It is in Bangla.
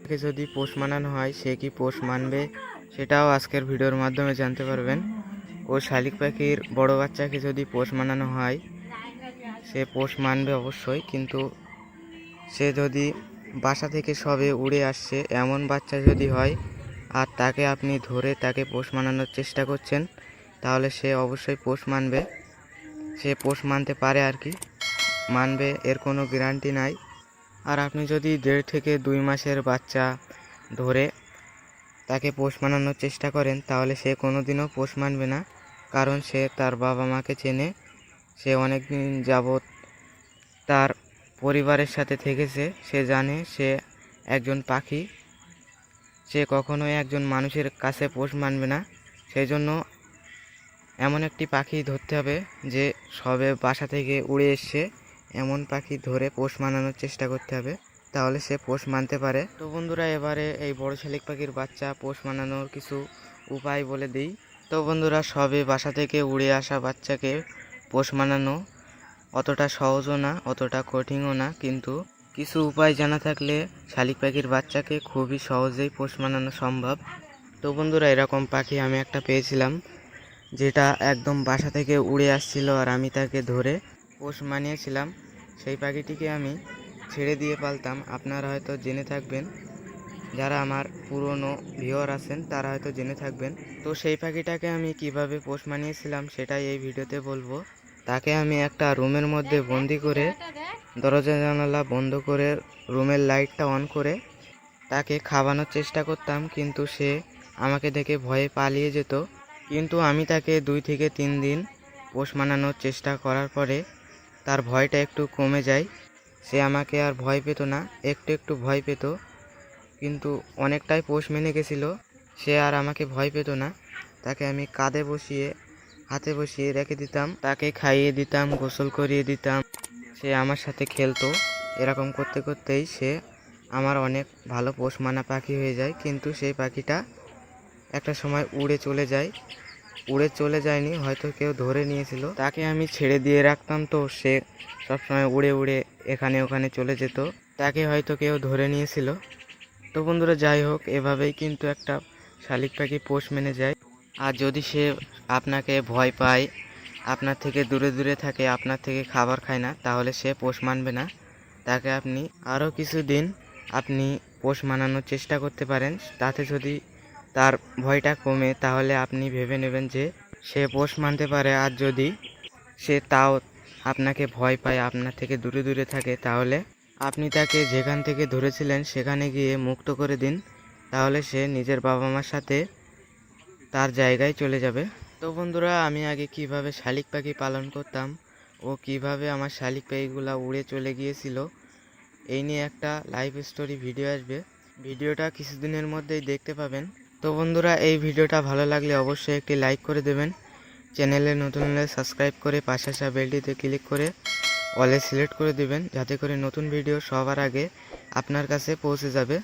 তাকে যদি পোষ মানানো হয়, সে কি পোষ মানবে? সেটাও আজকের ভিডিওর মাধ্যমে জানতে পারবেন। ও শালিক পাখির বড় বাচ্চাকে যদি পোষ মানানো হয়, সে পোষ মানবে অবশ্যই, কিন্তু সে যদি বাসা থেকে সবে উড়ে আসছে, এমন বাচ্চা যদি হয়, আর তাকে আপনি ধরে তাকে পোষ মানানোর চেষ্টা করছেন, তাহলে সে অবশ্যই পোষ মানবে। সে পোষ মানতে পারে আর কি। মানবে, এর কোনো গ্যারান্টি নাই। আর আপনি যদি দেড় থেকে দুই মাসের বাচ্চা ধরে তাকে পোষ মানানোর চেষ্টা করেন, তাহলে সে কোনো দিনও পোষ মানবে না। কারণ সে তার বাবা মাকে চেনে, সে অনেক দিন যাবৎ তার পরিবারের সাথে থেকেছে, সে জানে সে একজন পাখি। সে কখনোই একজন মানুষের কাছে পোষ মানবে না। সেই জন্য এমন একটি পাখি ধরতে হবে যে সবে বাসা থেকে উড়ে এসছে এমন পাখি ধরে পোষ মানানোর চেষ্টা করতে হবে, তাহলে সে পোষ মানতে পারে। তো বন্ধুরা, এবারে এই বড় শালিক পাখির বাচ্চা পোষ মানানোর কিছু উপায় বলে দিই। তো বন্ধুরা, সবে বাসা থেকে উড়ে আসা বাচ্চাকে পোষ মানানো অতটা সহজও না, অতটা কঠিনও না, কিন্তু কিছু উপায় জানা থাকলে শালিক পাখির বাচ্চাকে খুবই সহজেই পোষ মানানো সম্ভব। তো বন্ধুরা, এরকম পাখি আমি একটা পেয়েছিলাম। যেটা একদম বাসা থেকে উড়ে আসছিল আর আমি তাকে ধরে পোষ মানিয়েছিলাম, সেই পাখিটিকে আমি ছেড়ে দিয়ে পালতাম। আপনারা হয়তো জেনে থাকবেন, যারা আমার পুরনো ভিওর আছেন, তারা হয়তো জেনে থাকবেন। তো সেই পাখিটাকে আমি কীভাবে পোষ মানিয়েছিলাম সেটাই এই ভিডিওতে বলব। তাকে আমি একটা রুমের মধ্যে বন্দি করে, দরজা জানালা বন্ধ করে, রুমের লাইটটা অন করে তাকে খাওয়ানোর চেষ্টা করতাম, কিন্তু সে আমাকে দেখে ভয়ে পালিয়ে যেত। কিন্তু আমি তাকে দুই থেকে তিন দিন পোষ মানানোর চেষ্টা করার পরে তার ভয়টা একটু কমে যায়। সে আমাকে আর ভয় পেত না, একটু একটু ভয় পেত। কিন্তু অনেকটাই পোষ মেনে গেছিল, সে আর আমাকে ভয় পেত না। তাকে আমি কাঁধে বসিয়ে, হাতে বসিয়ে রেখে দিতাম। তাকে খাইয়ে দিতাম, গোসল করিয়ে দিতাম। সে আমার সাথে খেলতো। এরকম করতে করতেই সে আমার অনেক ভালো পোষ মানা পাখি হয়ে যায়। কিন্তু সেই পাখিটা একটা সময় উড়ে চলে যায়। উড়ে চলে যায়নি, হয়তো কেউ ধরে নিয়েছিল। তাকে আমি ছেড়ে দিয়ে রাখতাম তো, সে সবসময় উড়ে উড়ে এখানে ওখানে চলে যেত। তাকে হয়তো কেউ ধরে নিয়েছিল। তো বন্ধুরা, যাই হোক, এভাবেই কিন্তু একটা শালিক পাখি পোষ মেনে যায়। আর যদি সে আপনাকে ভয় পায়, আপনার থেকে দূরে দূরে থাকে, আপনার থেকে খাবার খায় না, তাহলে সে পোষ মানবে না। তাকে আপনি আরও কিছুদিন আপনি পোষ মানানোর চেষ্টা করতে পারেন। তাতে যদি তার ভয়টা কমে, তাহলে আপনি ভেবে নেবেন যে সে পোষ মানতে পারে। আর যদি সে তাও আপনাকে ভয় পায়, আপনার থেকে দূরে দূরে থাকে, তাহলে আপনি তাকে যেখান থেকে ধরেছিলেন সেখানে গিয়ে মুক্ত করে দিন। তাহলে সে নিজের বাবা মার সাথে তার জায়গায় চলে যাবে। তো বন্ধুরা, আমি আগে কীভাবে শালিক পাখি পালন করতাম ও কীভাবে আমার শালিক পাখিগুলো উড়ে চলে গিয়েছিল, এই নিয়ে একটা লাইভ স্টোরি ভিডিও আসবে। ভিডিওটা কিছুদিনের মধ্যেই দেখতে পাবেন। তো বন্ধুরা, এই ভিডিওটা ভালো লাগলে অবশ্যই একটি লাইক করে দেবেন। চ্যানেলে নতুন হলে সাবস্ক্রাইব করে পাশে আসা বেলটিতে ক্লিক করে অলে সিলেক্ট করে দেবেন, যাতে করে নতুন ভিডিও সবার আগে আপনার কাছে পৌঁছে যাবে।